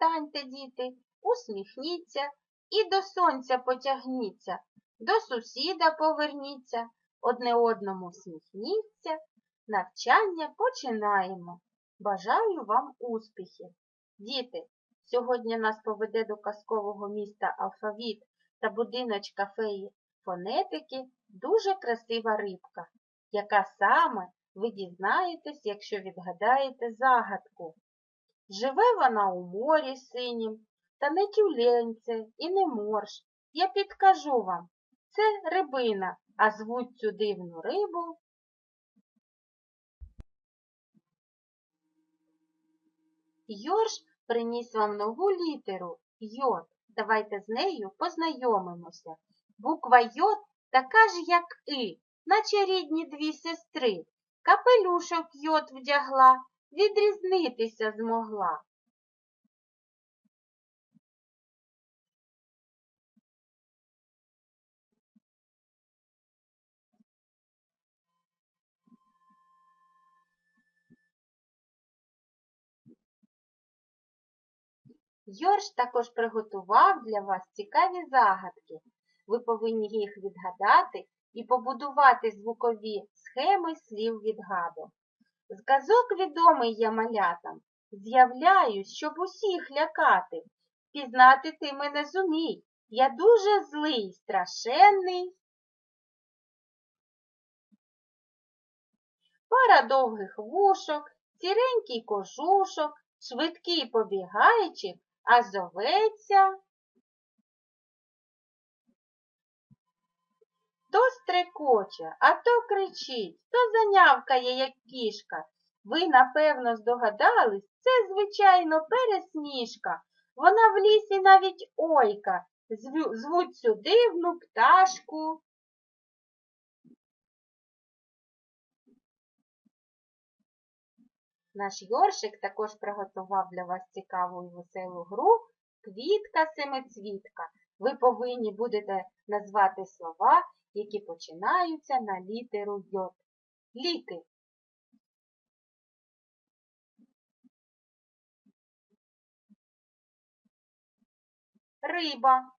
Встаньте, діти, усміхніться і до сонця потягніться, до сусіда поверніться, одне одному всміхніться. Навчання починаємо. Бажаю вам успіхів. Діти, сьогодні нас поведе до казкового міста Алфавіт та будиночка феї фонетики дуже красива рибка, яка саме ви дізнаєтесь, якщо відгадаєте загадку. Живе вона у морі синім, та не тюленце і не морж. Я підкажу вам, це рибина, а звуть цю дивну рибу. Йорш приніс вам нову літеру йод. Давайте з нею познайомимося. Буква йод така ж, як и, наче рідні дві сестри. Капелюшок йод вдягла, відрізнитися змогла. Йорш також приготував для вас цікаві загадки. Ви повинні їх відгадати і побудувати звукові схеми слів відгаду. Зказок відомий я малятам, з'являюсь, щоб усіх лякати. Пізнати ти мене зумій. Я дуже злий, страшенний. Пара довгих вушок, сіренький кожушок, швидкий побігайчик, а зоветься. То стрекоче, а то кричить, то занявкає, як кішка. Ви, напевно, здогадались, це, звичайно, пересніжка. Вона в лісі навіть ойка, звуть цю дивну пташку. Наш Йоршик також приготував для вас цікаву і веселу гру Квітка-семицвітка. Ви повинні будете назвати слова, які починаються на літеру Й. Ліки. Риба.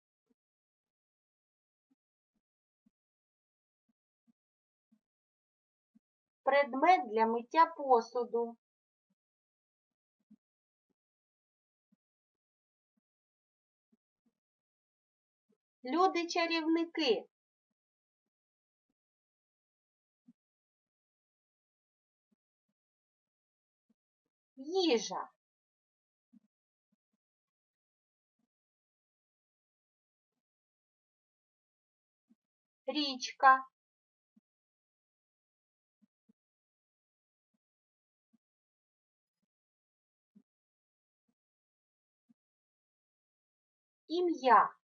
Предмет для миття посуду. Люди-чарівники. Їжа. Річка. Ім'я.